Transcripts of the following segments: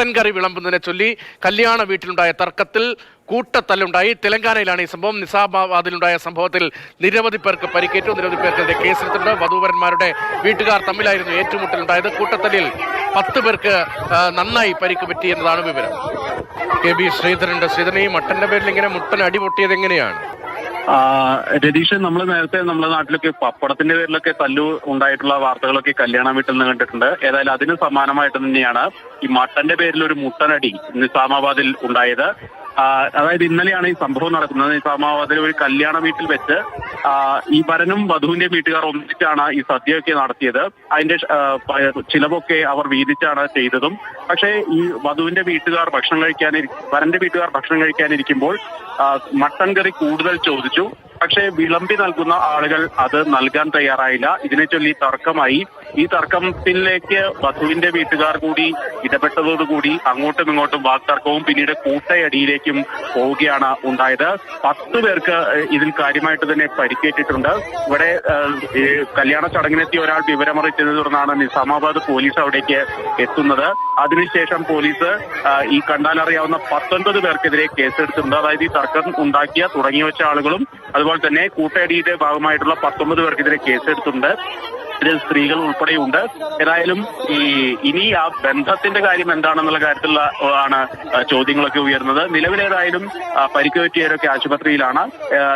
Mutton കറി വിളമ്പുന്നതിനെ ചൊല്ലി കല്യാണ വീട്ടിലുണ്ടായ തർക്കത്തിൽ കൂട്ടത്തല്ലുണ്ടായി. തെലങ്കാനയിലാണ് ഈ സംഭവം. നിസാമാബാദിലുണ്ടായ സംഭവത്തിൽ നിരവധി പേർക്ക് പരിക്കേറ്റു. നിരവധി പേർക്കെതിരെ കേസെടുത്തിട്ടുണ്ട്. വധൂവരന്മാരുടെ വീട്ടുകാർ തമ്മിലായിരുന്നു ഏറ്റുമുട്ടലുണ്ടായത്. കൂട്ടത്തല്ലിൽ പത്ത് പേർക്ക് നന്നായി പരിക്ക് പറ്റി എന്നതാണ് വിവരം. കെ ബി ശ്രീധരന്റെ ശ്രീധരൻ ഈ മട്ടന്റെ പേരിൽ ഇങ്ങനെ മുട്ടൻ അടി പൊട്ടിയത് എങ്ങനെയാണ്? രതീഷ് നമ്മൾ നേരത്തെ നമ്മുടെ നാട്ടിലൊക്കെ പപ്പടത്തിന്റെ പേരിലൊക്കെ തല്ലു ഉണ്ടായിട്ടുള്ള വാർത്തകളൊക്കെ കല്യാണ വീട്ടിൽ നിന്ന് കണ്ടിട്ടുണ്ട്. ഏതായാലും അതിന് സമാനമായിട്ട് തന്നെയാണ് ഈ മട്ടന്റെ പേരിൽ ഒരു മുട്ടനടി നിസാമാബാദിൽ ഉണ്ടായത്. അതായത് ഇന്നലെയാണ് ഈ സംഭവം നടക്കുന്നത്. നിസാമാബാദിൽ ഒരു കല്യാണ വീട്ടിൽ വെച്ച് ഈ വരനും വധുവിന്റെ വീട്ടുകാർ ഒന്നിച്ചാണ് ഈ സദ്യയൊക്കെ നടത്തിയത്. അതിന്റെ ചിലവൊക്കെ അവർ വീതിച്ചാണ് ചെയ്തതും. പക്ഷേ ഈ വധുവിന്റെ വീട്ടുകാർ ഭക്ഷണം കഴിക്കാനിരി വരന്റെ വീട്ടുകാർ ഭക്ഷണം കഴിക്കാനിരിക്കുമ്പോൾ മട്ടൻ കറി കൂടുതൽ ചോദിച്ചു. പക്ഷേ വിളമ്പി നൽകുന്ന ആളുകൾ അത് നൽകാൻ തയ്യാറായില്ല. ഇതിനെ ചൊല്ലി തർക്കമായി. ഈ തർക്കത്തിലേക്ക് വധുവിന്റെ വീട്ടുകാർ കൂടി ഇടപെട്ടതോടുകൂടി അങ്ങോട്ടും ഇങ്ങോട്ടും വാക്തർക്കവും പിന്നീട് കൂട്ടയടിയിലേക്കും പോവുകയാണ് ഉണ്ടായത്. പത്ത് പേർക്ക് ഇതിൽ കാര്യമായിട്ട് തന്നെ പരിക്കേറ്റിട്ടുണ്ട്. ഇവിടെ കല്യാണ ചടങ്ങിനെത്തിയ ഒരാൾ വിവരമറിയിച്ചതിനെ തുടർന്നാണ് നിസാമാബാദ് പോലീസ് അവിടേക്ക് എത്തുന്നത്. അതിനുശേഷം പോലീസ് ഈ കണ്ടാലറിയാവുന്ന പത്തൊൻപത് പേർക്കെതിരെ കേസെടുത്തിട്ടുണ്ട്. അതായത് ഈ തർക്കം ഉണ്ടാക്കിയ തുടങ്ങി വെച്ച ആളുകളും അതുപോലെ തന്നെ കൂട്ടയടിയുടെ ഭാഗമായിട്ടുള്ള പത്തൊമ്പത് പേർക്കെതിരെ കേസെടുത്തിട്ടുണ്ട്. ഇതിൽ സ്ത്രീകൾ ഉൾപ്പെടെയുണ്ട്. ഏതായാലും ഈ ഇനി ആ ബന്ധത്തിന്റെ കാര്യം എന്താണെന്നുള്ള കാര്യത്തിലുള്ള ആണ് ചോദ്യങ്ങളൊക്കെ ഉയർന്നത്. നിലവിലേതായാലും ആ, പരിക്ക് പറ്റിയവരൊക്കെ ആശുപത്രിയിലാണ്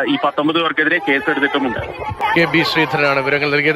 ഈ പത്തൊമ്പത് പേർക്കെതിരെ കേസെടുത്തിട്ടുമുണ്ട്. കെ. ബി. ശ്രീധരനാണ് വിവരങ്ങൾ നൽകിയത്.